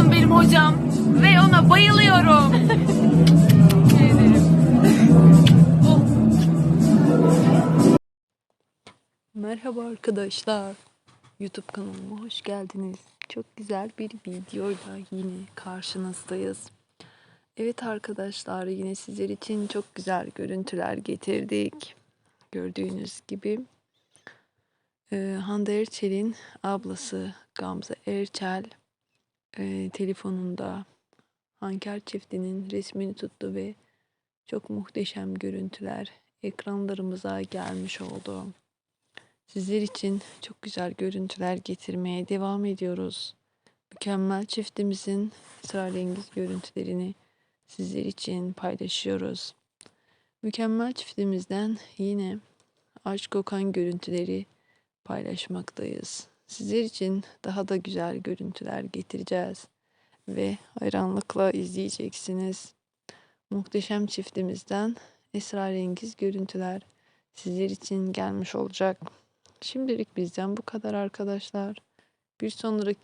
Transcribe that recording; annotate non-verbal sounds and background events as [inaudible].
Aydın benim hocam ve ona bayılıyorum. Oh. [laughs] Merhaba arkadaşlar. YouTube kanalıma hoş geldiniz. Çok güzel bir videoyla yine karşınızdayız. Evet arkadaşlar yine sizler için çok güzel görüntüler getirdik. Gördüğünüz gibi Hande Erçel'in ablası Gamze Erçel e, telefonunda Hanker çiftinin resmini tuttu ve çok muhteşem görüntüler ekranlarımıza gelmiş oldu. Sizler için çok güzel görüntüler getirmeye devam ediyoruz. Mükemmel çiftimizin esrarengiz görüntülerini sizler için paylaşıyoruz. Mükemmel çiftimizden yine aşk kokan görüntüleri paylaşmaktayız. Sizler için daha da güzel görüntüler getireceğiz ve hayranlıkla izleyeceksiniz. Muhteşem çiftimizden esrarengiz görüntüler sizler için gelmiş olacak. Şimdilik bizden bu kadar arkadaşlar. Bir sonraki